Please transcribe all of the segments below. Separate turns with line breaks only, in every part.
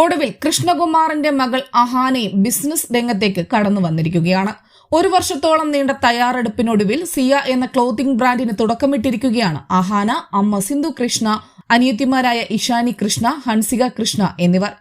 ഒടുവിൽ കൃഷ്ണകുമാറിന്റെ മകൾ അഹാനയും ബിസിനസ് രംഗത്തേക്ക് കടന്നു വന്നിരിക്കുകയാണ്. ഒരു വർഷത്തോളം നീണ്ട തയ്യാറെടുപ്പിനൊടുവിൽ സിയ എന്ന ക്ലോത്തിംഗ് ബ്രാൻഡിന് തുടക്കമിട്ടിരിക്കുകയാണ് അഹാന അമ്മ സിന്ധു കൃഷ്ണ അനിയത്തിമാരായ ഇഷാനി കൃഷ്ണ ഹൻസിക കൃഷ്ണ എന്നിവർ.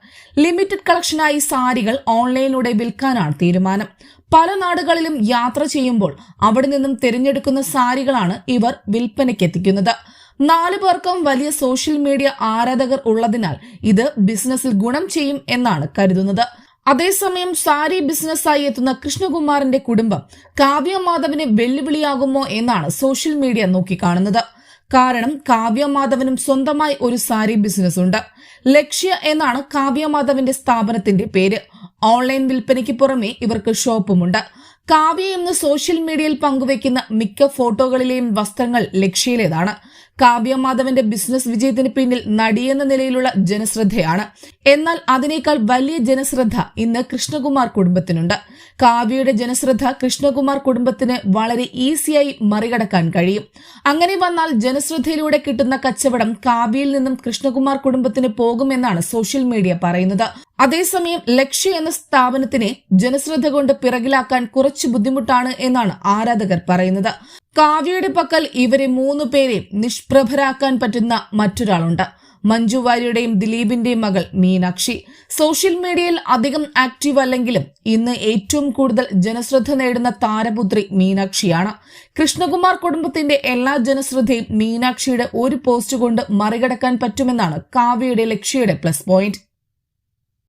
ലിമിറ്റഡ് കളക്ഷനായി സാരികൾ ഓൺലൈനിലൂടെ വിൽക്കാനാണ് തീരുമാനം. പല നാടുകളിലും യാത്ര ചെയ്യുമ്പോൾ അവിടെ നിന്നും തിരഞ്ഞെടുക്കുന്ന സാരികളാണ് ഇവർ വിൽപ്പനയ്ക്കെത്തിക്കുന്നത്. നാലു പേർക്കും വലിയ സോഷ്യൽ മീഡിയ ആരാധകർ ഉള്ളതിനാൽ ഇത് ബിസിനസ്സിൽ ഗുണം ചെയ്യും എന്നാണ് കരുതുന്നത്. അതേസമയം സാരി ബിസിനസ്സായി എത്തുന്ന കൃഷ്ണകുമാറിന്റെ കുടുംബം കാവ്യ മാധവന് വെല്ലുവിളിയാകുമോ എന്നാണ് സോഷ്യൽ മീഡിയ നോക്കിക്കാണുന്നത്. കാരണം കാവ്യ മാധവനും സ്വന്തമായി ഒരു സാരി ബിസിനസ് ഉണ്ട് ലക്ഷ്യ എന്നാണ് കാവ്യ മാധവന്റെ സ്ഥാപനത്തിന്റെ പേര്. ഓൺലൈൻ വിൽപ്പനയ്ക്ക് പുറമെ ഇവർക്ക് ഷോപ്പുമുണ്ട്. കാവ്യ എന്ന് സോഷ്യൽ മീഡിയയിൽ പങ്കുവയ്ക്കുന്ന മിക്ക ഫോട്ടോകളിലെയും വസ്ത്രങ്ങൾ ലക്ഷ്യയിലേതാണ്. കാവ്യ മാധവന്റെ ബിസിനസ് വിജയത്തിന് പിന്നിൽ നടിയെന്ന നിലയിലുള്ള ജനശ്രദ്ധയാണ്. എന്നാൽ അതിനേക്കാൾ വലിയ ജനശ്രദ്ധ ഇന്ന് കൃഷ്ണകുമാർ കുടുംബത്തിനുണ്ട്. കാവ്യയുടെ ജനശ്രദ്ധ കൃഷ്ണകുമാർ കുടുംബത്തിന് വളരെ ഈസിയായി മറികടക്കാൻ കഴിയും. അങ്ങനെ വന്നാൽ ജനശ്രദ്ധയിലൂടെ കിട്ടുന്ന കച്ചവടം കാവ്യയിൽ നിന്നും കൃഷ്ണകുമാർ കുടുംബത്തിന് പോകുമെന്നാണ് സോഷ്യൽ മീഡിയ പറയുന്നത്. അതേസമയം ലക്ഷ്യ എന്ന സ്ഥാപനത്തിനെ ജനശ്രദ്ധ കൊണ്ട് പിറകിലാക്കാൻ കുറച്ച് ബുദ്ധിമുട്ടാണ് എന്നാണ് ആരാധകർ പറയുന്നത്. കാവ്യയുടെ പക്കൽ ഇവരെ മൂന്ന് പേരെയും നിഷ്പ്രഭരാക്കാൻ പറ്റുന്ന മറ്റൊരാളുണ്ട്. മഞ്ജു വാര്യയുടെയും ദിലീപിന്റെയും മകൾ മീനാക്ഷി. സോഷ്യൽ മീഡിയയിൽ അധികം ആക്റ്റീവ് അല്ലെങ്കിലും ഇന്ന് ഏറ്റവും കൂടുതൽ ജനശ്രദ്ധ നേടുന്ന താരപുത്രി മീനാക്ഷിയാണ്. കൃഷ്ണകുമാർ കുടുംബത്തിന്റെ എല്ലാ ജനശ്രദ്ധയും മീനാക്ഷിയുടെ ഒരു പോസ്റ്റ് കൊണ്ട് മറികടക്കാൻ പറ്റുമെന്നാണ് കാവ്യയുടെ ലക്ഷ്യയുടെ പ്ലസ് പോയിന്റ്.